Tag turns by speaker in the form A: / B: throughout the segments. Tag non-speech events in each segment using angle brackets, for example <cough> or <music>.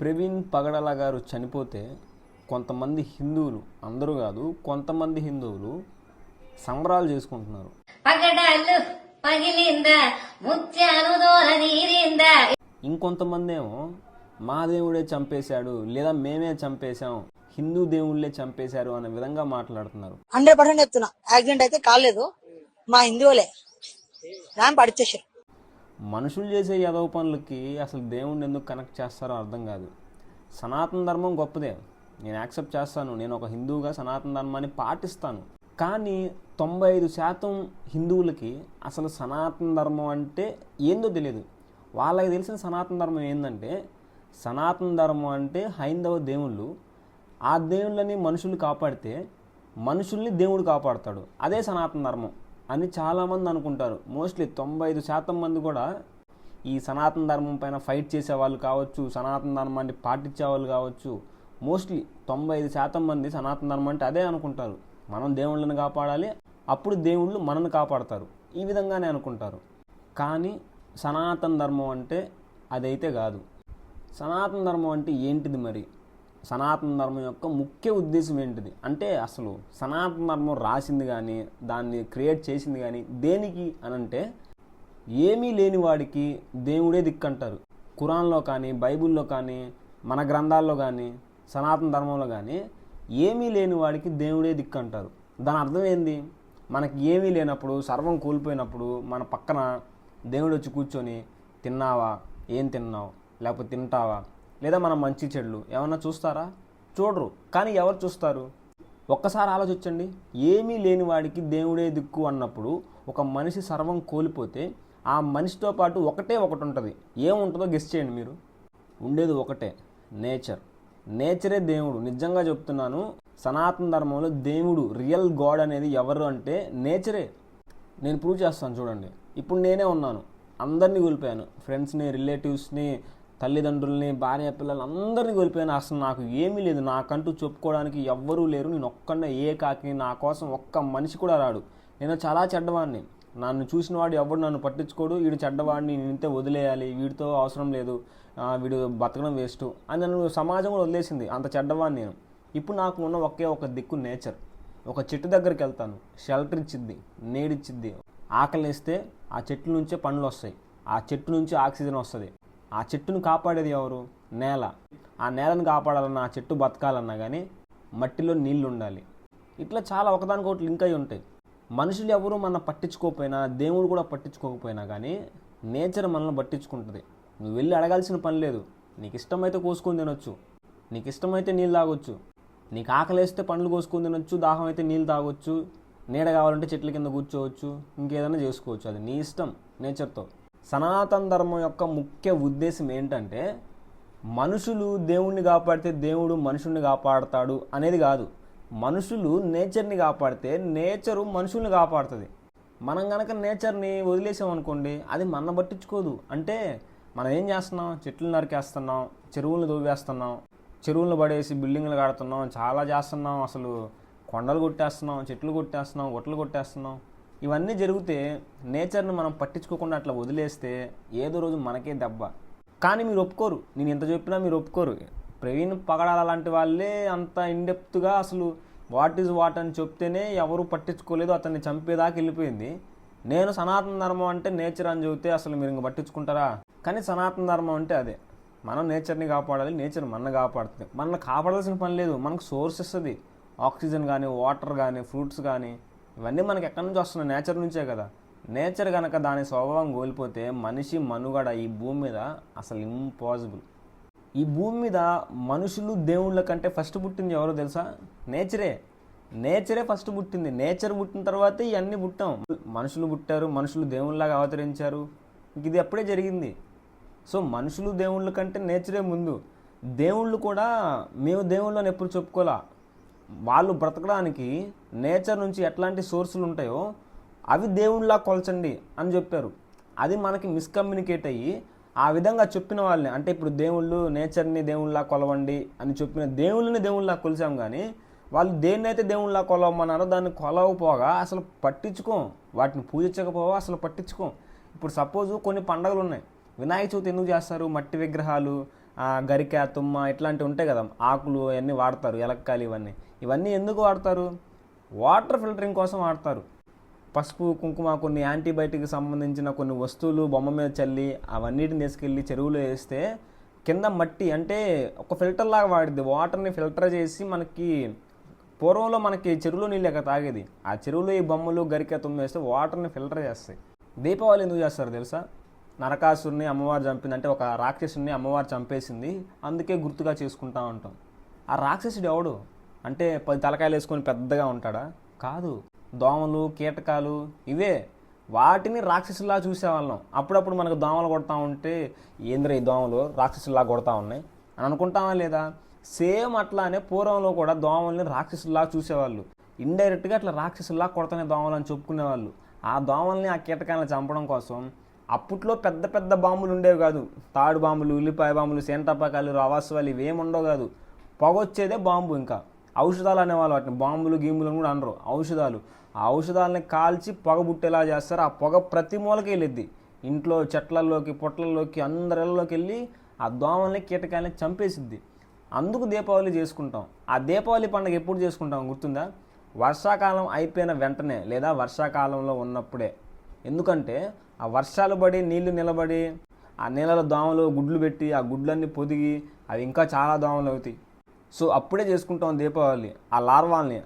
A: ప్రవీణ్ పగడల గారు చనిపోతే కొంతమంది హిందువులు అందరూ కాదు కొంతమంది హిందువులు సంబరాలు చేసుకుంటున్నారు.
B: పగడాలు పగిలిందా ముత్యాలు దోల నీరిందా.
A: ఇంకొంతమంది ఏమో మా దేవుడే చంపేశాడు లేదా మేమే చంపేశాం హిందూ దేవుళ్ళే చంపేశారు అనే విధంగా మాట్లాడుతున్నారు.
C: హండ్రెడ్ పర్సెంట్ చెప్తున్నా. యాక్సిడెంట్ అయితే కాలేదు. మా హిందువులే. ర్యాంప్ అడిచేసారు.
A: మనుషులు చేసే యదవ పనులకి అసలు దేవుణ్ణి ఎందుకు కనెక్ట్ చేస్తారో అర్థం కాదు. సనాతన ధర్మం గొప్పదే. నేను యాక్సెప్ట్ చేస్తాను. నేను ఒక హిందువుగా సనాతన ధర్మాన్ని పాటిస్తాను. కానీ తొంభై ఐదు శాతం హిందువులకి అసలు సనాతన ధర్మం అంటే ఏందో తెలియదు. వాళ్ళకి తెలిసిన సనాతన ధర్మం ఏంటంటే సనాతన ధర్మం అంటే హైందవ దేవుళ్ళు ఆ దేవుళ్ళని మనుషులు కాపాడితే మనుషుల్ని దేవుడు కాపాడుతాడు. అదే సనాతన ధర్మం. అని చాలామంది అనుకుంటారు. మోస్ట్లీ తొంభై ఐదు శాతం మంది కూడా ఈ సనాతన ధర్మం పైన ఫైట్ చేసే వాళ్ళు కావచ్చు సనాతన ధర్మాన్ని పాటించే వాళ్ళు కావచ్చు. మోస్ట్లీ తొంభై ఐదు శాతం మంది సనాతన ధర్మం అంటే అదే అనుకుంటారు. మనం దేవుళ్ళని కాపాడాలి అప్పుడు దేవుళ్ళు మనల్ని కాపాడతారు. ఈ విధంగానే అనుకుంటారు. కానీ సనాతన ధర్మం అంటే అదైతే కాదు. సనాతన ధర్మం అంటే ఏంటిది మరి? సనాతన ధర్మం యొక్క ముఖ్య ఉద్దేశం ఏంటిది? అంటే అసలు సనాతన ధర్మం రాసింది కానీ దాన్ని క్రియేట్ చేసింది కానీ దేనికి అని అంటే ఏమీ లేని వాడికి దేవుడే దిక్కంటారు. ఖురాన్లో కానీ బైబిల్లో కానీ మన గ్రంథాల్లో కానీ సనాతన ధర్మంలో కానీ ఏమీ లేని వాడికి దేవుడే దిక్కంటారు. దాని అర్థం ఏంది? మనకి ఏమీ లేనప్పుడు సర్వం కోల్పోయినప్పుడు మన పక్కన దేవుడు వచ్చి కూర్చొని తిన్నావా? ఏం తిన్నావు? లేకపోతే తింటావా? లేదా మన మంచి చెడులు ఏమన్నా చూస్తారా? చూడరు. కానీ ఎవరు చూస్తారు? ఒక్కసారి ఆలోచించండి. ఏమీ లేని వాడికి దేవుడే దిక్కు అన్నప్పుడు ఒక మనిషి సర్వం కోల్పోతే ఆ మనిషితో పాటు ఒకటే ఒకటి ఉంటుంది. ఏముంటుందో గెస్ చేయండి మీరు. ఉండేది ఒకటే. నేచర్. నేచరే దేవుడు. నిజంగా చెప్తున్నాను సనాతన ధర్మంలో దేవుడు రియల్ గాడ్ అనేది ఎవరు అంటే నేచరే. నేను ప్రూవ్ చేస్తాను చూడండి. ఇప్పుడు నేనే ఉన్నాను. అందరినీ కోల్పోయాను. ఫ్రెండ్స్ని రిలేటివ్స్ని తల్లిదండ్రుల్ని భార్య పిల్లలు అందరినీ కోల్పోయిన అసలు నాకు ఏమీ లేదు. నాకంటూ చెప్పుకోవడానికి ఎవ్వరూ లేరు. నేను ఒక్కడే ఏ కాకి నా కోసం ఒక్క మనిషి కూడా రాడు. నేను చాలా చెడ్డవాడిని నన్ను చూసినవాడు ఎవడు నన్ను పట్టించుకోడు. వీడు చెడ్డవాడిని నేనింతే వదిలేయాలి. వీడితో అవసరం లేదు. వీడు బతకడం వేస్ట్ అని నన్ను సమాజం కూడా వదిలేసింది. అంత చెడ్డవాడిని నేను. ఇప్పుడు నాకు ఉన్న ఒకే ఒక దిక్కు నేచర్. ఒక చెట్టు దగ్గరికి వెళ్తాను. షెల్టర్ ఇచ్చిద్ది నీడిచ్చిద్ది. ఆకలిస్తే ఆ చెట్టు నుంచే పండ్లు వస్తాయి. ఆ చెట్టు నుంచి ఆక్సిజన్ వస్తుంది. ఆ చెట్టును కాపాడేది ఎవరు? నేల. ఆ నేలను కాపాడాలన్నా ఆ చెట్టు బతకాలన్నా కానీ మట్టిలో నీళ్ళు ఉండాలి ఇట్లా చాలా ఒకదానికొకటి లింక్ అయి ఉంటాయి మనుషులు ఎవరు మన పట్టించుకోకపోయినా దేవుడు కూడా పట్టించుకోకపోయినా కానీ నేచర్ మనల్ని పట్టించుకుంటుంది. నువ్వు వెళ్ళి అడగాల్సిన పని లేదు. నీకు ఇష్టమైతే కోసుకొని తినొచ్చు. నీకు ఇష్టమైతే నీళ్ళు తాగొచ్చు. నీకు ఆకలేస్తే పండ్లు కోసుకొని తినొచ్చు దాహం అయితే నీళ్ళు తాగొచ్చు నీడ కావాలంటే చెట్ల కింద కూర్చోవచ్చు ఇంకేదైనా చేసుకోవచ్చు. అది నీ ఇష్టం నేచర్తో. సనాతన ధర్మం యొక్క ముఖ్య ఉద్దేశం ఏంటంటే మనుషులు దేవుణ్ణి కాపాడితే దేవుడు మనుషుల్ని కాపాడతాడు అనేది కాదు. మనుషులు నేచర్ని కాపాడితే నేచరు మనుషుల్ని కాపాడుతుంది. మనం కనుక నేచర్ని వదిలేసాం అనుకోండి అది మన పట్టించుకోదు. అంటే మనం ఏం చేస్తున్నాం? చెట్లు నరికేస్తున్నాం చెరువులను దోవేస్తున్నాం చెరువులను పడేసి బిల్డింగ్లు కడుతున్నాం చాలా చేస్తున్నాం అసలు కొండలు కొట్టేస్తున్నాం చెట్లు కొట్టేస్తున్నాం ఒట్లు కొట్టేస్తున్నాం. ఇవన్నీ జరిగితే నేచర్ని మనం పట్టించుకోకుండా అట్లా వదిలేస్తే ఏదో రోజు మనకే దెబ్బ. కానీ మీరు ఒప్పుకోరు. నేను ఎంత చెప్పినా మీరు ఒప్పుకోరు. ప్రవీణ్ పగడాల లాంటి వాళ్ళే అంత ఇండెప్త్గా అసలు వాట్ ఈజ్ వాట్ అని చెప్తేనే ఎవరు పట్టించుకోలేదు. అతన్ని చంపేదాకా వెళ్ళిపోయింది. నేను సనాతన ధర్మం అంటే నేచర్ అని చెబితే అసలు మీరు ఇంక పట్టించుకుంటారా? కానీ సనాతన ధర్మం అంటే అదే. మనం నేచర్ని కాపాడాలి నేచర్ మన కాపాడుతుంది. మన కాపాడాల్సిన పని లేదు. మనకు సోర్స్ ఇస్తుంది ఆక్సిజన్ కానీ వాటర్ కానీ ఫ్రూట్స్ కానీ ఇవన్నీ మనకి ఎక్కడి నుంచి వస్తున్నాయి? నేచర్ నుంచే కదా. నేచర్ కనుక దాని స్వభావం కోల్పోతే మనిషి మనుగడ ఈ భూమి మీద అసలు ఇంపాసిబుల్ ఈ భూమి మీద మనుషులు దేవుళ్ళ కంటే ఫస్ట్ పుట్టింది ఎవరో తెలుసా? నేచరే. నేచరే ఫస్ట్ పుట్టింది. నేచర్ పుట్టిన తర్వాత ఇవన్నీ పుట్టాం. మనుషులు పుట్టారు మనుషులు దేవుళ్ళలాగా అవతరించారు. ఇది అప్పుడే జరిగింది? సో మనుషులు దేవుళ్ళ కంటే నేచరే ముందు. దేవుళ్ళు కూడా మేము దేవుళ్ళని ఎప్పుడు చెప్పుకోలే? వాళ్ళు బ్రతకడానికి నేచర్ నుంచి ఎట్లాంటి సోర్సులు ఉంటాయో అవి దేవుళ్ళలా కొలచండి అని చెప్పారు. అది మనకి మిస్కమ్యూనికేట్ అయ్యి ఆ విధంగా చెప్పిన వాళ్ళని అంటే ఇప్పుడు దేవుళ్ళు నేచర్ని దేవుళ్ళలా కొలవండి అని చెప్పిన దేవుళ్ళని దేవుళ్ళలా కొలిచాం కానీ వాళ్ళు దేన్నైతే దేవుళ్ళలా కొలవమన్నారో దాన్ని కొలవపోగా అసలు పట్టించుకోం. వాటిని పూజించకపోగా అసలు పట్టించుకోం. ఇప్పుడు సపోజ్ కొన్ని పండగలు ఉన్నాయి. వినాయక చవితి ఎందుకు చేస్తారు? మట్టి విగ్రహాలు గరిక తుమ్మ ఇట్లాంటివి ఉంటాయి కదా ఆకులు అన్నీ వాడతారు ఎలక్కాయలు ఇవన్నీ. ఇవన్నీ ఎందుకు వాడతారు? వాటర్ ఫిల్టరింగ్ కోసం వాడతారు. పసుపు కుంకుమ కొన్ని యాంటీబయాటిక్ సంబంధించిన కొన్ని వస్తువులు బొమ్మ మీద చల్లి అవన్నిటిని తీసుకెళ్ళి చెరువులో వేస్తే కింద మట్టి అంటే ఒక ఫిల్టర్ లాగా వాడిద్ది. వాటర్ని ఫిల్టర్ చేసి మనకి పూర్వంలో మనకి చెరువులో నీళ్ళు ఎక్కడ తాగేది. ఆ చెరువులో ఈ బొమ్మలు గరిక తుమ్మేస్తే వాటర్ని ఫిల్టర్ చేస్తాయి. దీపావళి ఎందుకు చేస్తారు తెలుసా? నరకాసుని అమ్మవారు చంపింది అంటే ఒక రాక్షసుని అమ్మవారు చంపేసింది. అందుకే గుర్తుగా చేసుకుంటా ఉంటాం. ఆ రాక్షసుడు ఎవడు? అంటే పది తలకాయలు వేసుకొని పెద్దగా ఉంటాడా? కాదు. దోమలు కీటకాలు ఇవే. వాటిని రాక్షసులా చూసేవాళ్ళం. అప్పుడప్పుడు మనకు దోమలు కొడతా ఉంటే ఏంద్ర ఈ దోమలు? రాక్షసులా కొడతా ఉన్నాయి? అని అనుకుంటామా లేదా? సేమ్ అట్లానే పూర్వంలో కూడా దోమల్ని రాక్షసులా చూసేవాళ్ళు. ఇండైరెక్ట్గా అట్లా రాక్షసులా కొడతానే దోమలు అని చెప్పుకునేవాళ్ళు. ఆ దోమల్ని ఆ కీటకాలను చంపడం కోసం అప్పట్లో పెద్ద పెద్ద బాంబులు ఉండేవి కాదు. తాడు బాంబులు ఉల్లిపాయ బాంబులు సేంటపాకాలు రవాసువాలు ఇవేం ఉండవు కాదు. పొగొచ్చేదే బాంబు ఇంకా. ఔషధాలు అనేవాళ్ళు వాటిని. బాంబులు గీంబులు కూడా అనరు. ఔషధాలు. ఆ ఔషధాలని కాల్చి పొగ బుట్టేలా చేస్తారు. ఆ పొగ ప్రతి మూలకి వెళ్ళిద్ది. ఇంట్లో చెట్లలోకి పొట్లలోకి అందరిలోకి వెళ్ళి ఆ దోమల్ని కీటకాలని చంపేసిద్ది. అందుకు దీపావళి చేసుకుంటాం. ఆ దీపావళి పండుగ ఎప్పుడు చేసుకుంటాం గుర్తుందా? వర్షాకాలం అయిపోయిన వెంటనే లేదా వర్షాకాలంలో ఉన్నప్పుడే. ఎందుకంటే ఆ వర్షాలు పడి నీళ్ళు నిలబడి ఆ నీళ్ళలో దోమలు గుడ్లు పెట్టి ఆ గుడ్లన్నీ పొదిగి అవి ఇంకా చాలా దోమలు అవుతాయి. సో అప్పుడే చేసుకుంటాం దీపావళి ఆ లార్వాల్ని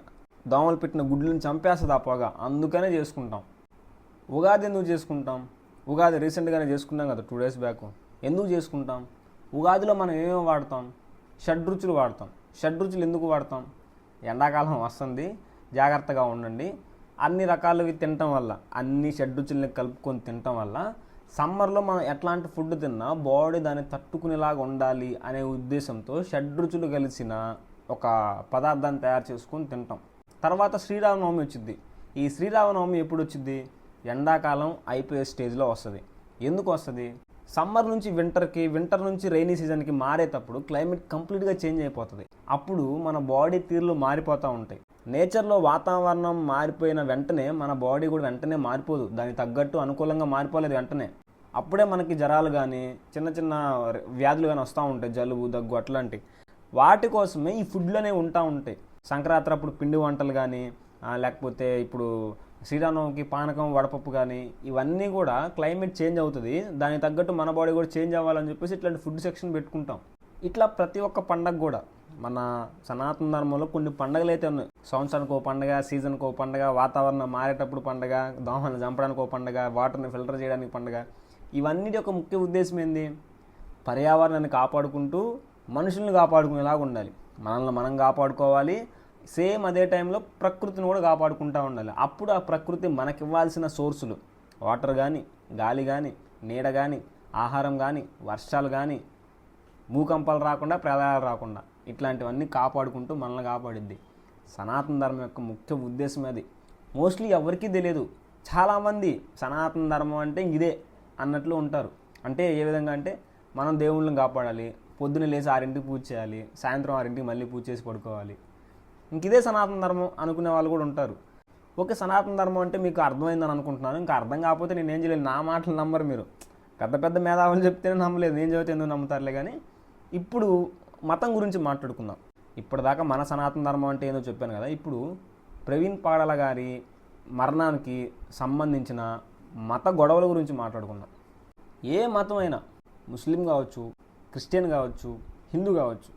A: దోమలు పెట్టిన గుడ్లను చంపేస్తుంది ఆ పొగ. అందుకనే చేసుకుంటాం. ఉగాది ఎందుకు చేసుకుంటాం? ఉగాది రీసెంట్గానే చేసుకున్నాం కదా టూ డేస్ బ్యాక్. ఎందుకు చేసుకుంటాం? ఉగాదిలో మనం ఏమేమి వాడతాం? షడ్రుచులు వాడతాం. షడ్రుచులు ఎందుకు వాడతాం? ఎండాకాలం వస్తుంది. జాగ్రత్తగా ఉండండి. అన్ని రకాలవి తినటం వల్ల అన్ని షడ్రుచుల్ని కలుపుకొని తినటం వల్ల సమ్మర్లో మనం ఎట్లాంటి ఫుడ్ తిన్నా బాడీ దాన్ని తట్టుకునేలాగా ఉండాలి అనే ఉద్దేశంతో షడ్రుచులు కలిసిన ఒక పదార్థాన్ని తయారు చేసుకొని తింటాం. తర్వాత శ్రీరామనవమి వచ్చింది. ఈ శ్రీరామనవమి ఎప్పుడు వచ్చింది? ఎండాకాలం అయిపోయే స్టేజ్లో వస్తుంది. ఎందుకు వస్తుంది? సమ్మర్ నుంచి వింటర్కి వింటర్ నుంచి రైనీ సీజన్కి మారేటప్పుడు క్లైమేట్ కంప్లీట్గా చేంజ్ అయిపోతుంది. అప్పుడు మన బాడీ తీరులు మారిపోతూ ఉంటాయి. నేచర్లో వాతావరణం మారిపోయిన వెంటనే మన బాడీ కూడా వెంటనే మారిపోదు. దానికి తగ్గట్టు అనుకూలంగా మారిపోలేదు వెంటనే. అప్పుడే మనకి జ్వరాలు కానీ చిన్న చిన్న వ్యాధులు కానీ వస్తూ ఉంటాయి. జలుబు దగ్గు అట్లాంటివి వాటి కోసమే ఈ ఫుడ్లోనే ఉంటా ఉంటాయి. సంక్రాంతి అప్పుడు పిండి వంటలు కానీ లేకపోతే ఇప్పుడు శ్రీరామనవమికి పానకం వడపప్పు కానీ ఇవన్నీ కూడా క్లైమేట్ చేంజ్ అవుతుంది. దానికి తగ్గట్టు మన బాడీ కూడా చేంజ్ అవ్వాలని చెప్పేసి ఇట్లాంటి ఫుడ్ సెక్షన్ పెట్టుకుంటాం. ఇట్లా ప్రతి ఒక్క పండగ కూడా మన సనాతన ధర్మంలో కొన్ని పండగలు అయితే ఉన్నాయి. సంవత్సరానికి ఓ పండగ సీజన్కి ఓ పండగ వాతావరణం మారేటప్పుడు పండగ దోమలను చంపడానికి ఓ పండగ వాటర్ని ఫిల్టర్ చేయడానికి పండగ. ఇవన్నిటి యొక్క ముఖ్య ఉద్దేశం ఏంది? పర్యావరణాన్ని కాపాడుకుంటూ మనుషుల్ని కాపాడుకునేలాగా ఉండాలి. మనల్ని మనం కాపాడుకోవాలి. సేమ్ అదే టైంలో ప్రకృతిని కూడా కాపాడుకుంటూ ఉండాలి. అప్పుడు ఆ ప్రకృతి మనకి ఇవ్వాల్సిన సోర్సులు వాటర్ కానీ గాలి కానీ నీడ కానీ ఆహారం కానీ వర్షాలు కానీ భూకంపాలు రాకుండా ప్రళయాలు రాకుండా ఇట్లాంటివన్నీ కాపాడుకుంటూ మనల్ని కాపాడిద్ది. సనాతన ధర్మం యొక్క ముఖ్య ఉద్దేశం అది. మోస్ట్లీ ఎవరికీ తెలియదు. చాలామంది సనాతన ధర్మం అంటే ఇదే అన్నట్లు ఉంటారు. అంటే ఏ విధంగా అంటే మనం దేవుళ్ళని కాపాడాలి పొద్దున్న లేచి ఆరింటికి పూజ చేయాలి సాయంత్రం ఆరింటికి మళ్ళీ పూజ చేసి పడుకోవాలి. ఇంక ఇదే సనాతన ధర్మం అనుకునే వాళ్ళు కూడా ఉంటారు. ఓకే సనాతన ధర్మం అంటే మీకు అర్థమైందని అనుకుంటున్నాను. ఇంకా అర్థం కాకపోతే నేను ఏం చేయలేదు నా మాటలు నమ్మరు మీరు. పెద్ద పెద్ద మేధావులు చెప్తేనే నమ్మలేదు. నేను చదివితే ఎందుకు నమ్ముతారులే కానీ ఇప్పుడు మతం గురించి మాట్లాడుకుందాం. ఇప్పటిదాకా మన సనాతన ధర్మం అంటే ఏదో చెప్పాను కదా. ఇప్పుడు ప్రవీణ్ పాడల గారి మరణానికి సంబంధించిన మత గొడవల గురించి మాట్లాడుకుందాం. ఏ మతం అయినా ముస్లిం కావచ్చు క్రిస్టియన్ కావచ్చు హిందూ కావచ్చు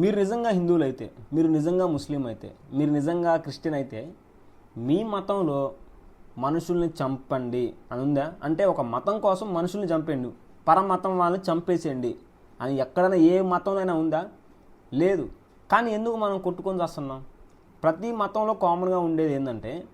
A: మీరు నిజంగా హిందువులు అయితే మీరు నిజంగా ముస్లిం అయితే మీరు నిజంగా క్రిస్టియన్ అయితే మీ మతంలో మనుషుల్ని చంపండి అని ఉందా అంటే ఒక మతం కోసం మనుషుల్ని చంపండి పరమతం వాళ్ళని చంపేసేయండి. అని ఎక్కడైనా ఏ మతంలోనైనా ఉందా? లేదు. కానీ ఎందుకు మనం కొట్టుకొని చేస్తున్నాం? ప్రతి మతంలో కామన్గా ఉండేది ఏంటంటే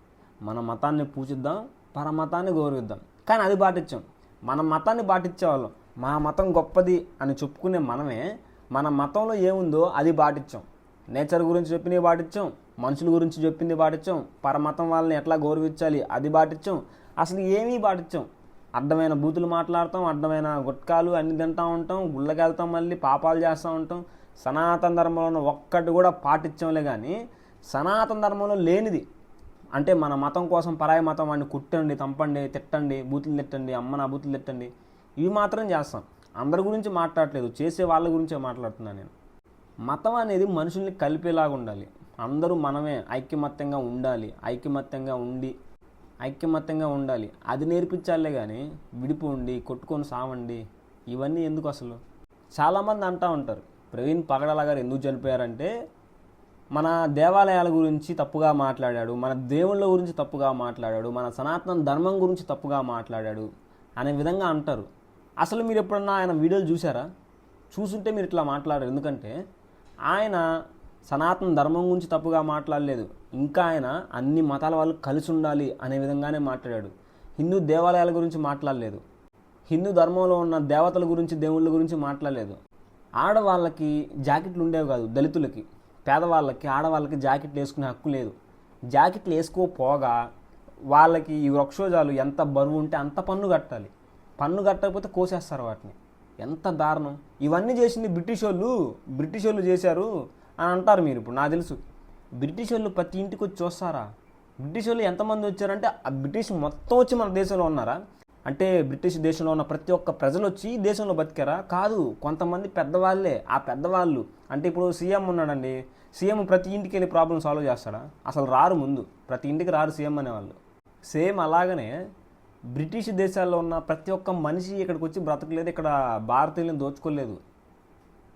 A: మన మతాన్ని పూజిద్దాం పరమతాన్ని గౌరవిద్దాం. కానీ అది పాటించాం. మన మతాన్ని పాటించేవాళ్ళం. మా మతం గొప్పది అని చెప్పుకునే మనమే మన మతంలో ఏముందో అది పాటించాం. నేచర్ గురించి చెప్పినవి పాటించాం మనుషుల గురించి చెప్పింది పాటించాం పరమతం వాళ్ళని ఎట్లా గౌరవించాలి అది పాటించాం. అసలు ఏమీ పాటించాం. అడ్డమైన బూతులు మాట్లాడతాం అడ్డమైన గుట్కాలు అన్ని తింటూ ఉంటాం గుళ్ళకెళ్తాం మళ్ళీ పాపాలు చేస్తూ ఉంటాం. సనాతన ధర్మంలో ఉన్న ఒక్కటి కూడా పాటించంలే కానీ సనాతన ధర్మంలో లేనిది. అంటే మన మతం కోసం పరాయి మతం వాడిని కుట్టండి తంపండి తిట్టండి బూతులు తిట్టండి అమ్మ నా బూతులు తిట్టండి. ఇవి మాత్రం చేస్తాం. అందరి గురించి మాట్లాడట్లేదు చేసే వాళ్ళ గురించే మాట్లాడుతున్నాను నేను. మతం అనేది మనుషుల్ని కలిపేలాగా ఉండాలి. అందరూ మనమే ఐక్యమత్యంగా ఉండాలి ఐక్యమత్యంగా ఉండి ఐక్యమత్యంగా ఉండాలి. అది నేర్పించాలే కానీ విడిపోండి కొట్టుకొని సావండి. ఇవన్నీ ఎందుకు అసలు? చాలామంది అంటూ ఉంటారు ప్రవీణ్ పగడాల గారు ఎందుకు చనిపోయారంటే మన దేవాలయాల గురించి తప్పుగా మాట్లాడాడు మన దేవుళ్ళ గురించి తప్పుగా మాట్లాడాడు మన సనాతన ధర్మం గురించి తప్పుగా మాట్లాడాడు అనే విధంగా అంటారు. అసలు మీరు ఎప్పుడన్నా ఆయన వీడియోలు చూసారా చూసుంటే మీరు ఇట్లా మాట్లాడారు. ఎందుకంటే ఆయన సనాతన ధర్మం గురించి తప్పుగా మాట్లాడలేదు. ఇంకా ఆయన అన్ని మతాల వాళ్ళు కలిసి ఉండాలి అనే విధంగానే మాట్లాడాడు. హిందూ దేవాలయాల గురించి మాట్లాడలేదు. హిందూ ధర్మంలో ఉన్న దేవతల గురించి దేవుళ్ళ గురించి మాట్లాడలేదు. ఆడవాళ్ళకి జాకెట్లు ఉండేవి కాదు దళితులకి. పేదవాళ్ళకి ఆడవాళ్ళకి జాకెట్లు వేసుకునే హక్కు లేదు. జాకెట్లు వేసుకోపోగా వాళ్ళకి ఈ వృక్షోజాలు ఎంత బరువు ఉంటే అంత పన్ను కట్టాలి. పన్ను కట్టకపోతే కోసేస్తారు వాటిని. ఎంత దారుణం. ఇవన్నీ చేసింది బ్రిటిష్ వాళ్ళు బ్రిటిష్ వాళ్ళు చేశారు. అని అంటారు మీరు ఇప్పుడు. నాకు తెలుసు. బ్రిటిష్ వాళ్ళు ప్రతి ఇంటికి వచ్చి చూస్తారా బ్రిటిష్ వాళ్ళు ఎంతమంది వచ్చారంటే ఆ బ్రిటిష్ మొత్తం వచ్చి మన దేశంలో ఉన్నారా? అంటే బ్రిటిష్ దేశంలో ఉన్న ప్రతి ఒక్క ప్రజలు వచ్చి ఈ దేశంలో బతికారా? కాదు కొంతమంది పెద్దవాళ్ళే. ఆ పెద్దవాళ్ళు అంటే ఇప్పుడు సీఎం ఉన్నాడండి. సీఎం ప్రతి ఇంటికి వెళ్ళి ప్రాబ్లం సాల్వ్ చేస్తాడా? అసలు రారు ముందు. ప్రతి ఇంటికి రారు సీఎం అనేవాళ్ళు. సేమ్ అలాగనే బ్రిటిష్ దేశాల్లో ఉన్న ప్రతి ఒక్క మనిషి ఇక్కడికి వచ్చి బ్రతకలేదు. ఇక్కడ భారతీయులను దోచుకోలేదు.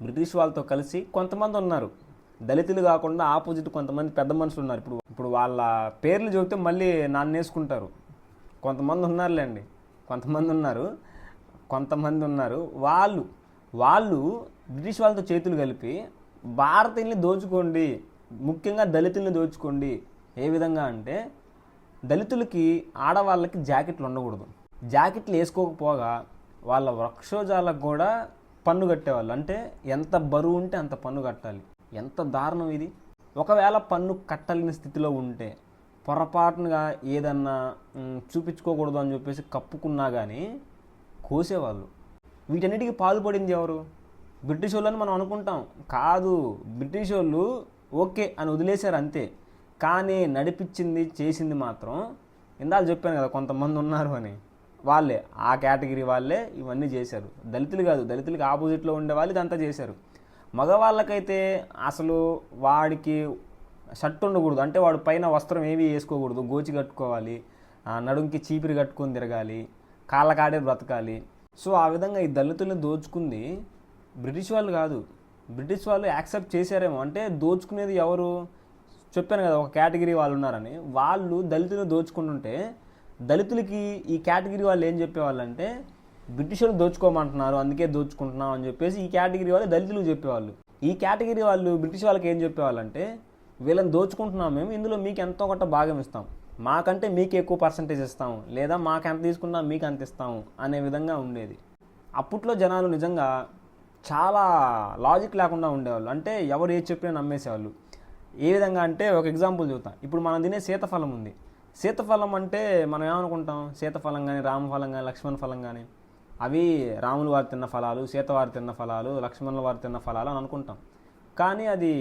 A: బ్రిటిష్ వాళ్ళతో కలిసి కొంతమంది ఉన్నారు. దళితులు కాకుండా ఆపోజిట్ కొంతమంది పెద్ద మనుషులు ఉన్నారు. ఇప్పుడు ఇప్పుడు వాళ్ళ పేర్లు చెబితే మళ్ళీ నాన్నేసుకుంటారు కొంతమంది ఉన్నారులేండి. కొంతమంది ఉన్నారు. కొంతమంది ఉన్నారు. వాళ్ళు వాళ్ళు బ్రిటిష్ వాళ్ళతో చేతులు కలిపి భారతీయుల్ని దోచుకోండి. ముఖ్యంగా దళితుల్ని దోచుకోండి. ఏ విధంగా అంటే దళితులకి ఆడవాళ్ళకి జాకెట్లు ఉండకూడదు. జాకెట్లు వేసుకోకపోగా వాళ్ళ వృక్షోజాలకు కూడా పన్ను కట్టేవాళ్ళు. అంటే ఎంత బరువు ఉంటే అంత పన్ను కట్టాలి. ఎంత దారుణం ఇది? ఒకవేళ పన్ను కట్టలేని స్థితిలో ఉంటే పొరపాటుగా ఏదన్నా చూపించుకోకూడదు అని చెప్పేసి కప్పుకున్నా కానీ కోసేవాళ్ళు. వీటన్నిటికీ పాల్పడింది ఎవరు? బ్రిటిష్ వాళ్ళని మనం అనుకుంటాం. కాదు బ్రిటిష్ వాళ్ళు ఓకే అని వదిలేశారు అంతే. కానీ నడిపించింది చేసింది మాత్రం ఇందాక చెప్పాను కదా కొంతమంది ఉన్నారు అని. వాళ్ళే ఆ కేటగిరీ వాళ్ళే ఇవన్నీ చేశారు. దళితులు కాదు దళితులకి ఆపోజిట్లో ఉండే వాళ్ళు ఇదంతా చేశారు. మగవాళ్ళకైతే అసలు వాడికి షర్ట్ ఉండకూడదు. అంటే వాడు పైన వస్త్రం ఏమీ వేసుకోకూడదు. గోచి కట్టుకోవాలి. ఆ నడుంకి చీపిరి కట్టుకొని తిరగాలి. కాళ్ళకాడే బ్రతకాలి. సో ఆ విధంగా ఈ దళితుల్ని దోచుకుంది బ్రిటిష్ వాళ్ళు కాదు. బ్రిటిష్ వాళ్ళు యాక్సెప్ట్ చేశారేమో. అంటే దోచుకునేది ఎవరు? చెప్పాను కదా ఒక కేటగిరీ వాళ్ళు ఉన్నారని. వాళ్ళు దళితులను దోచుకుంటుంటే దళితులకి ఈ కేటగిరీ వాళ్ళు ఏం చెప్పేవాళ్ళు బ్రిటిషర్లు దోచుకోమంటున్నారు అందుకే దోచుకుంటున్నాం అని చెప్పేసి ఈ కేటగిరీ వాళ్ళు దళితులు చెప్పేవాళ్ళు. ఈ కేటగిరీ వాళ్ళు బ్రిటిష్ వాళ్ళకి ఏం చెప్పేవాళ్ళు అంటే వీళ్ళని దోచుకుంటున్నాం మేము ఇందులో మీకు ఎంతో కొంత భాగం ఇస్తాం. మాకంటే మీకు ఎక్కువ పర్సంటేజ్ ఇస్తాము లేదా మాకు ఎంత తీసుకున్నా మీకు అంత ఇస్తాము అనే విధంగా ఉండేది. అప్పట్లో జనాలు నిజంగా చాలా లాజిక్ లేకుండా ఉండేవాళ్ళు. అంటే ఎవరు ఏది చెప్పినా నమ్మేసేవాళ్ళు. ఏ విధంగా అంటే ఒక ఎగ్జాంపుల్ చూద్దాం. ఇప్పుడు మనం తినే సీతఫలం ఉంది. సీతఫలం అంటే మనం ఏమనుకుంటాం? సీతఫలం కానీ రామఫలం కానీ లక్ష్మణ ఫలం కానీ అవి రాములు వారు తిన్న ఫలాలు సీత వారు తిన్న ఫలాలు లక్ష్మణుల వారు తిన్న ఫలాలు అని అనుకుంటాం. కానీ అది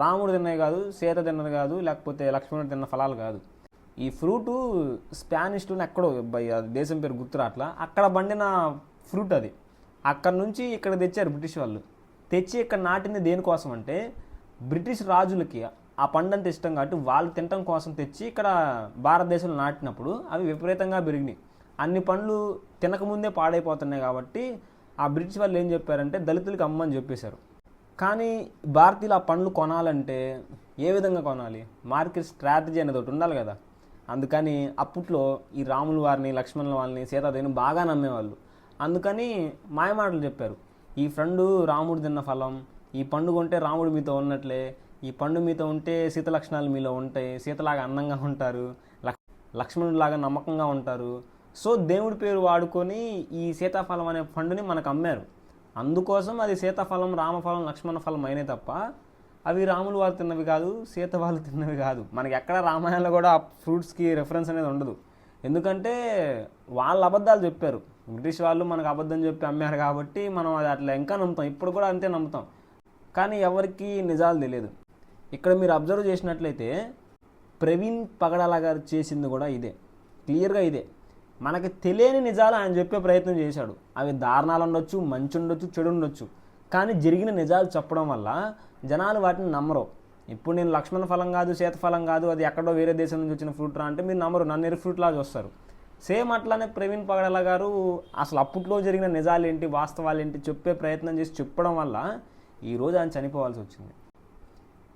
A: రాముడు తిన్నవి కాదు సీత తిన్నది కాదు లేకపోతే లక్ష్మణుడు తిన్న ఫలాలు కాదు. ఈ ఫ్రూటు స్పానిష్లోనే ఎక్కడో దేశం పేరు గుర్తురాట్లా అక్కడ పండిన ఫ్రూట్ అది. అక్కడ నుంచి ఇక్కడ తెచ్చారు బ్రిటిష్ వాళ్ళు. తెచ్చి ఇక్కడ నాటింది దేనికోసం అంటే బ్రిటిష్ రాజులకి ఆ పండంత ఇష్టం కాబట్టి వాళ్ళు తినటం కోసం తెచ్చి ఇక్కడ భారతదేశంలో నాటినప్పుడు అవి విపరీతంగా పెరిగినాయి. అన్ని పండ్లు తినకముందే పాడైపోతున్నాయి కాబట్టి ఆ బ్రిటిష్ వాళ్ళు ఏం చెప్పారంటే దళితులకు అమ్మని చెప్పేశారు. కానీ భారతీయులు ఆ పండ్లు కొనాలంటే ఏ విధంగా కొనాలి? మార్కెట్ స్ట్రాటజీ అనేది ఒకటి ఉండాలి కదా. అందుకని అప్పట్లో ఈ రాముల వారిని లక్ష్మణుల వారిని సీతాదేవిని బాగా నమ్మేవాళ్ళు. అందుకని మాయమాటలు చెప్పారు. ఈ ఫ్రెండు రాముడు తిన్న ఫలం ఈ పండు కొంటే రాముడు మీతో ఉన్నట్లే ఈ పండు మీతో ఉంటే సీత లక్షణాలు మీలో ఉంటాయి సీతలాగా అందంగా ఉంటారు లక్ష్మణుడిలాగా నమ్మకంగా ఉంటారు సో దేవుడి పేరు వాడుకొని ఈ సీతాఫలం అనే పండుని మనకు అమ్మారు. అందుకోసం అది సీతాఫలం రామఫలం లక్ష్మణ ఫలం అయినాయి తప్ప అవి రాములు వారు తిన్నవి కాదు సీత వాళ్ళు తిన్నవి కాదు. మనకి ఎక్కడ రామాయణంలో కూడా ఆ ఫ్రూట్స్కి రెఫరెన్స్ అనేది ఉండదు. ఎందుకంటే వాళ్ళ అబద్ధాలు చెప్పారు. బ్రిటిష్ వాళ్ళు మనకు అబద్ధం చెప్పి అమ్మారు కాబట్టి మనం అది అట్లా ఇంకా నమ్ముతాం. ఇప్పుడు కూడా అంతే నమ్ముతాం. కానీ ఎవరికి నిజాలు తెలియదు. ఇక్కడ మీరు అబ్జర్వ్ చేసినట్లయితే ప్రవీణ్ పగడాల గారు చేసింది కూడా ఇదే. క్లియర్గా ఇదే. మనకి తెలియని నిజాలు ఆయన చెప్పే ప్రయత్నం చేశాడు. అవి దారుణాలు ఉండొచ్చు మంచి ఉండొచ్చు చెడు ఉండొచ్చు. కానీ జరిగిన నిజాలు చెప్పడం వల్ల జనాలు వాటిని నమ్మరు. ఇప్పుడు నేను లక్ష్మణ ఫలం కాదు శీతఫలం కాదు అది ఎక్కడో వేరే దేశం నుంచి వచ్చిన ఫ్రూట్ రా అంటే మీరు నమ్మరు. నన్ను ఫ్రూట్ లాగా చూస్తారు. సేమ్ అట్లానే ప్రవీణ్ పగడల గారు అసలు అప్పట్లో జరిగిన నిజాలు ఏంటి వాస్తవాలు ఏంటి చెప్పే ప్రయత్నం చేసి చెప్పడం వల్ల ఈరోజు ఆయన చనిపోవాల్సి వచ్చింది.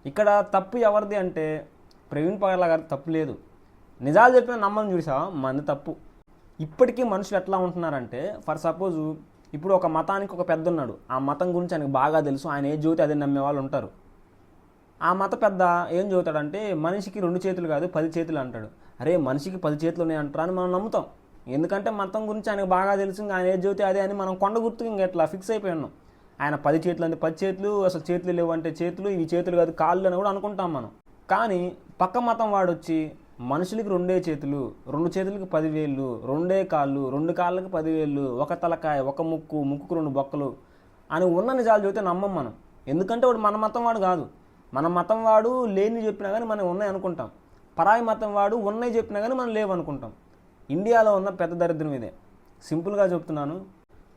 A: ఇక్కడ తప్పు ఎవరిది అంటే ప్రవీణ్ పగడల గారు తప్పు లేదు. నిజాలు చెప్పిన నమ్మని చూసావా? మంది తప్పు. ఇప్పటికీ మనుషులు ఎట్లా ఉంటున్నారంటే ఫర్ సపోజ్ ఇప్పుడు ఒక మతానికి ఒక పెద్ద ఉన్నాడు ఆ మతం గురించి ఆయనకు బాగా తెలుసు ఆయన ఏ జ్యోతి అదే నమ్మే వాళ్ళు ఉంటారు. ఆ మత పెద్ద ఏం చదువుతాడంటే మనిషికి రెండు చేతులు కాదు పది చేతులు అంటాడు. అరే మనిషికి పది చేతులు ఉన్నాయి అంటారా అని మనం నమ్ముతాం. ఎందుకంటే మతం గురించి ఆయనకు బాగా తెలుసు ఇంకా ఆయన ఏ జ్యోతి అదే అని మనం కొండ గుర్తుకు ఇంకా ఇట్లా ఫిక్స్ అయిపోయి ఉన్నాం. ఆయన పది చేతులు అంటే పది చేతులు అసలు చేతులు లేవు అంటే చేతులు ఇవి చేతులు కాదు కాళ్ళు అని కూడా అనుకుంటాం మనం. కానీ పక్క మతం వాడొచ్చి మనుషులకి రెండే చేతులు రెండు చేతులకు పదివేళ్ళు రెండే కాళ్ళు రెండు కాళ్ళకి పదివేళ్ళు ఒక తలకాయ ఒక ముక్కు ముక్కుకు రెండు బొక్కలు అని ఉన్న నిజాలు చెబితే నమ్మం మనం. ఎందుకంటే వాడు మన మతం వాడు కాదు. మన మతం వాడు లేని చెప్పినా కానీ మనం ఉన్నాయి అనుకుంటాం. పరాయి మతం వాడు ఉన్నాయి చెప్పినా కానీ మనం లేవు అనుకుంటాం. ఇండియాలో ఉన్న పెద్ద దరిద్రం ఇదే. సింపుల్గా చెప్తున్నాను.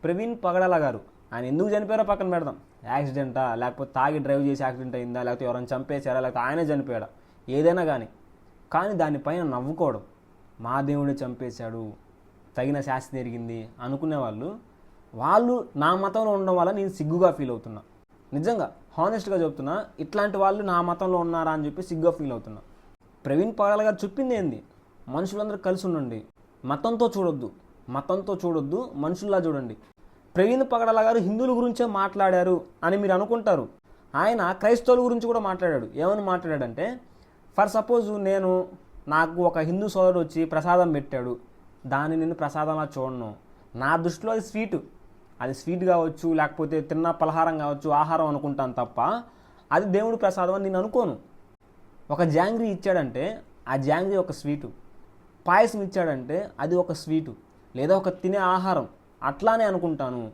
A: ప్రవీణ్ పగడాల గారు ఆయన ఎందుకు చనిపోయారో పక్కన పెడదాం. యాక్సిడెంటా? లేకపోతే తాగి డ్రైవ్ చేసి యాక్సిడెంట్ అయిందా? లేకపోతే ఎవరైనా చంపేశారా? లేకపోతే ఆయనే చనిపోయాడా? ఏదైనా కానీ కానీ దానిపైన నవ్వుకోవడం. మా దేవుడే చంపేశాడు తగిన శాస్తి జరిగింది అనుకునే వాళ్ళు వాళ్ళు నా మతంలో ఉండడం వల్ల నేను సిగ్గుగా ఫీల్ అవుతున్నా. నిజంగా హానెస్ట్గా చెప్తున్నా ఇట్లాంటి వాళ్ళు నా మతంలో ఉన్నారా అని చెప్పి సిగ్గుగా ఫీల్ అవుతున్నా. ప్రవీణ్ పగల గారు చెప్పింది ఏంది? మనుషులందరూ కలిసి ఉండండి. మతంతో చూడొద్దు. మతంతో చూడొద్దు మనుషుల్లా చూడండి. ప్రవీణ్ పగడల గారు హిందువుల గురించే మాట్లాడారు అని మీరు అనుకుంటారు. ఆయన క్రైస్తవుల గురించి కూడా మాట్లాడాడు. ఏమని మాట్లాడాడంటే ఫర్ సపోజ్ నేను నాకు ఒక హిందూ సోదరుడు వచ్చి ప్రసాదం పెట్టాడు. దాన్ని నేను ప్రసాదంలా చూడను. నా దృష్టిలో అది స్వీటు. అది స్వీట్ కావచ్చు లేకపోతే తిన్న పలహారం కావచ్చు ఆహారం అనుకుంటాను తప్ప అది దేవుడు ప్రసాదం అని నేను అనుకోను. ఒక జాంగ్రీ ఇచ్చాడంటే ఆ జాంగ్రీ ఒక స్వీటు. పాయసం ఇచ్చాడంటే అది ఒక స్వీటు. లేదా ఒక తినే ఆహారం. అట్లానే అనుకుంటాను.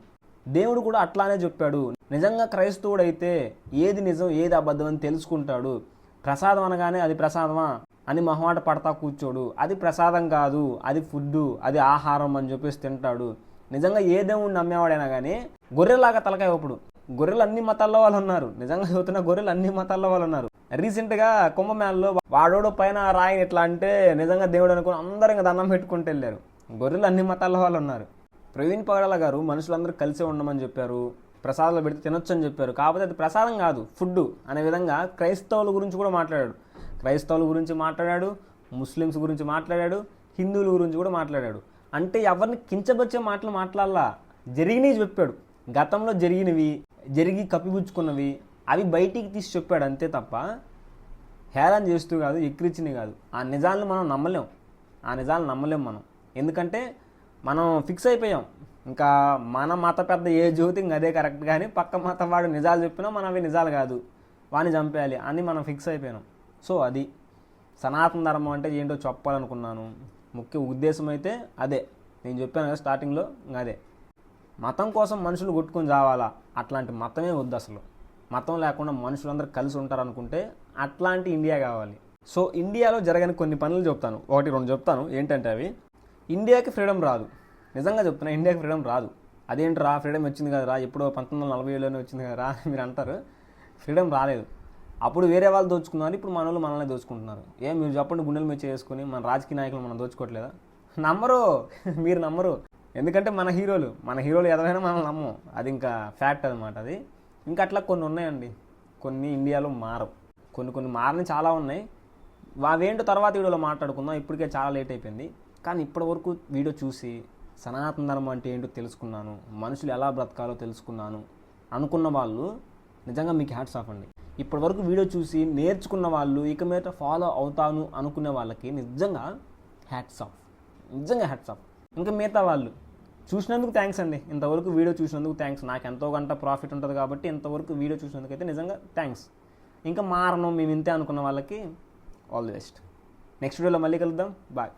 A: దేవుడు కూడా అట్లానే చెప్పాడు. నిజంగా క్రైస్తవుడైతే ఏది నిజం ఏది అబద్ధం అని తెలుసుకుంటాడు. ప్రసాదం అనగానే అది ప్రసాదమా? అని మొహమాట పడతా కూర్చోడు. అది ప్రసాదం కాదు అది ఫుడ్ అది ఆహారం అని చెప్పేసి తింటాడు. నిజంగా ఏ దేవుడిని నమ్మేవాడైనా కానీ గొర్రెలాగా తలకాయ ఇప్పుడు గొర్రెలు అన్ని మతాల్లో వాళ్ళు ఉన్నారు. నిజంగా చదువుతున్న గొర్రెలు అన్ని మతాల్లో వాళ్ళు ఉన్నారు. రీసెంట్గా కుంభమేళలో వాడోడు పైన రాయిని ఎట్లా అంటే నిజంగా దేవుడు అనుకుని అందరూ ఇంకా దండం పెట్టుకుంటూ వెళ్ళారు. గొర్రెలు అన్ని మతాల్లో వాళ్ళు ఉన్నారు. ప్రవీణ్ పగడాల గారు మనుషులందరూ కలిసే ఉండమని చెప్పారు. ప్రసాదాలు పెడితే తినొచ్చు అని చెప్పారు. కాకపోతే అది ప్రసాదం కాదు ఫుడ్ అనే విధంగా క్రైస్తవుల గురించి కూడా మాట్లాడాడు. క్రైస్తవుల గురించి మాట్లాడాడు ముస్లిమ్స్ గురించి మాట్లాడాడు హిందువుల గురించి కూడా మాట్లాడాడు. అంటే ఎవరిని కించపరిచే మాటలు మాట్లాడాలా? జరిగినవి చెప్పాడు. గతంలో జరిగినవి జరిగి కప్పిపుచ్చుకున్నవి అవి బయటికి తీసి చెప్పాడు అంతే తప్ప హేళన చేస్తూ కాదు ఎక్కిరిచినవి కాదు. ఆ నిజాలను మనం నమ్మలేం. ఆ నిజాలను నమ్మలేం మనం. ఎందుకంటే మనం ఫిక్స్ అయిపోయాం. ఇంకా మన మత పెద్ద ఏ జ్యోతి ఇంక అదే కరెక్ట్ కానీ పక్క మతం వాడు నిజాలు చెప్పినా మనం అవి నిజాలు కాదు. వాడిని చంపేయాలి అని మనం ఫిక్స్ అయిపోయినాం. సో అది. సనాతన ధర్మం అంటే ఏంటో చెప్పాలనుకున్నాను. ముఖ్య ఉద్దేశం అయితే అదే. నేను చెప్పాను కదా స్టార్టింగ్లో అదే. మతం కోసం మనుషులు కొట్టుకొని చావాలా అట్లాంటి మతమే వద్దు అసలు. మతం లేకుండా మనుషులందరూ కలిసి ఉంటారు అనుకుంటే అట్లాంటి ఇండియా కావాలి. సో ఇండియాలో జరగని కొన్ని పనులు చెప్తాను. ఒకటి రెండు చెప్తాను. ఏంటంటే అవి. ఇండియాకి ఫ్రీడమ్ రాదు. నిజంగా చెప్తున్నా ఇండియాకి ఫ్రీడమ్ రాదు. అదేంటి రా ఫ్రీడమ్ వచ్చింది కదా రా ఎప్పుడో పంతొమ్మిది వందల నలభై ఏడులోనే వచ్చింది కదా రా మీరు అంటారు. ఫ్రీడమ్ రాలేదు. అప్పుడు వేరే వాళ్ళు దోచుకున్నారు ఇప్పుడు మన వాళ్ళు మనల్ని దోచుకుంటున్నారు. ఏం మీరు చెప్పండి గుండెల మీద చేసుకుని మన రాజకీయ నాయకులు మనం దోచుకోవట్లేదా? నమ్మరు. <laughs> మీరు నమ్మరు. ఎందుకంటే మన హీరోలు మన హీరోలు ఎదవైనా మనం నమ్మం అది ఇంకా ఫ్యాక్ట్ అనమాట అది. ఇంకా అట్లా కొన్ని ఉన్నాయండి. కొన్ని ఇండియాలో మారవు. కొన్ని కొన్ని మారని చాలా ఉన్నాయి. అవేంటో తర్వాత వీడియోలో మాట్లాడుకుందాం. ఇప్పటికే చాలా లేట్ అయిపోయింది. కానీ ఇప్పటి వరకు వీడియో చూసి సనాతన ధర్మం అంటే ఏంటో తెలుసుకున్నాను మనుషులు ఎలా బ్రతకాలో తెలుసుకున్నాను అనుకున్న వాళ్ళు నిజంగా మీకు హ్యాట్స్ ఆఫ్ అండి. ఇప్పటి వరకు వీడియో చూసి నేర్చుకున్న వాళ్ళు ఇక మీద ఫాలో అవుతాను అనుకునే వాళ్ళకి నిజంగా హ్యాట్స్ ఆఫ్ నిజంగా హ్యాట్స్ ఆఫ్ ఇంకా మిగతా వాళ్ళు చూసినందుకు థ్యాంక్స్ అండి. ఇంతవరకు వీడియో చూసినందుకు థ్యాంక్స్ నాకు ఎంతో గంట ప్రాఫిట్ ఉంటుంది కాబట్టి ఇంతవరకు వీడియో చూసినందుకు అయితే నిజంగా థ్యాంక్స్ ఇంకా మారను మేము ఇంతే అనుకున్న వాళ్ళకి ఆల్ ది బెస్ట్ నెక్స్ట్ వీడియోలో మళ్ళీ కలుద్దాం. బాయ్